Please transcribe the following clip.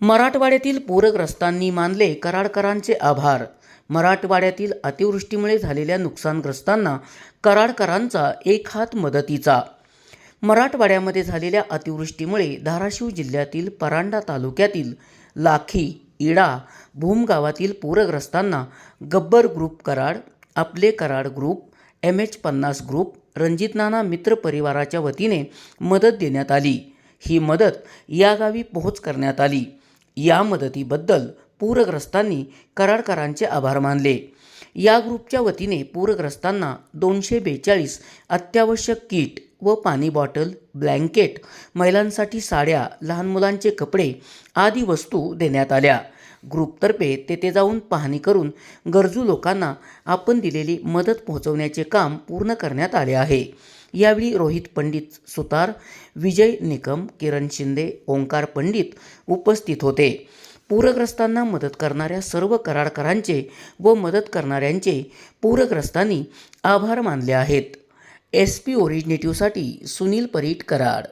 मराठवाड्यातील पूरग्रस्तांनी मानले कराडकरांचे आभार. मराठवाड्यातील अतिवृष्टीमुळे झालेल्या नुकसानग्रस्तांना कराडकरांचा एक हात मदतीचा. मराठवाड्यामध्ये झालेल्या अतिवृष्टीमुळे धाराशिव जिल्ह्यातील परांडा तालुक्यातील लाखी इडा भूम गावातील पूरग्रस्तांना गब्बर ग्रुप कराड आपले कराड ग्रुप एम एच पन्नास ग्रुप रणजितनाना मित्र परिवाराच्या वतीने मदत देण्यात आली. ही मदत या गावी पोहोच करण्यात आली. या मदतीबद्दल पूरग्रस्तांनी कराडकरांचे आभार मानले. या ग्रुपच्या वतीने पूरग्रस्तांना दोनशे बेचाळीस अत्यावश्यक किट व पाणी बॉटल ब्लँकेट महिलांसाठी साड्या लहान मुलांचे कपडे आदी वस्तू देण्यात आल्या. ग्रुपतर्फे तेथे जाऊन पाहणी करून गरजू लोकांना आपण दिलेली मदत पोहोचवण्याचे काम पूर्ण करण्यात आले आहे. यावेळी रोहित पंडित सुतार विजय निकम किरण शिंदे ओंकार पंडित उपस्थित होते. पूरग्रस्तांना मदत करणाऱ्या सर्व कराडकरांचे व मदत करणाऱ्यांचे पूरग्रस्तांनी आभार मानले आहेत. एस पी ओरिजिनेटिव्हसाठी सुनील परीट कराड.